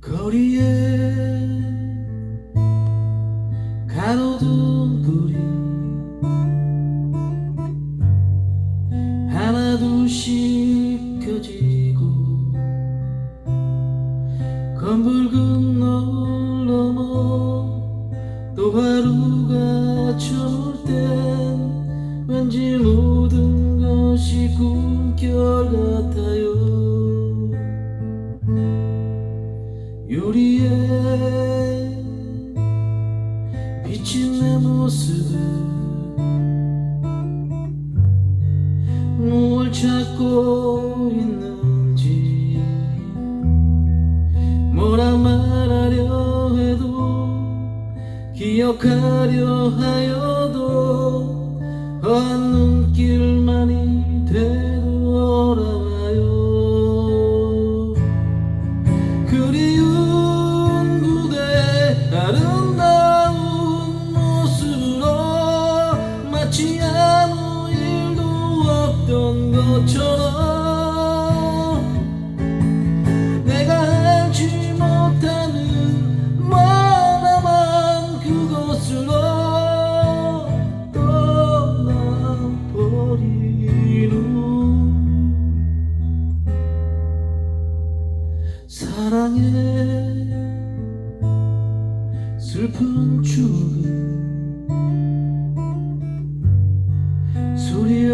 거리에 가로등 불이 하나 둘씩 켜지 고 검붉은 널 넘어 또 하루가 저물 땐 왠지 모든 것이 꿈결 같아요. 유리에 비친 내 모습은 무얼 찾고 있는 기억하려 하여도 헛 눈길만이 되돌아와요? 그리운 그대 아름다운 모습으로 마치 아무 일도 없던 것처럼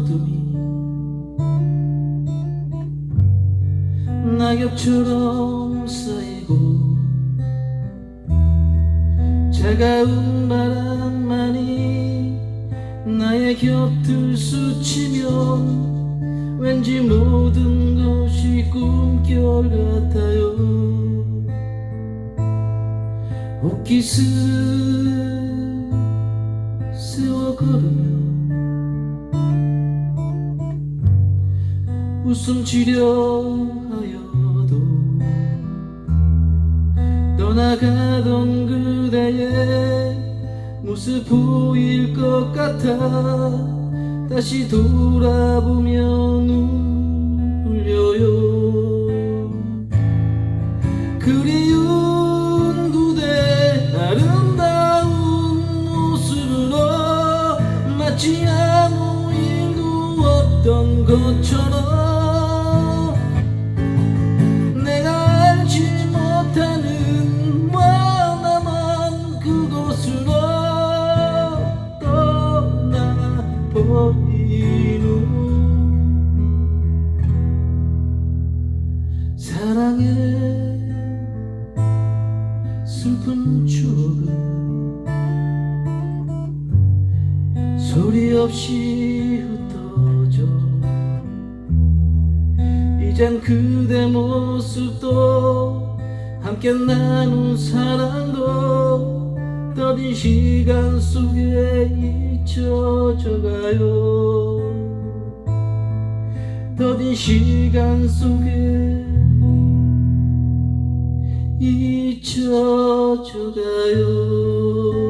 어둠이 낙엽처럼 쌓이고 차가운 바람만이 나의 곁을 스치면 왠지 모든 것이 꿈결 같아요. 옷깃을 세워 걸으며 웃음 지려 하여도 떠나가던 그대의 모습 보일 것 같아 다시 돌아보며 눈 흘려요. 그리운 슬픈 추억은 소리 없이 흩어져. 이젠 그대 모습도 함께 나눈 사랑도 더딘 시간 속에 잊혀져 가요. 더딘 시간 속에 잊혀져 가요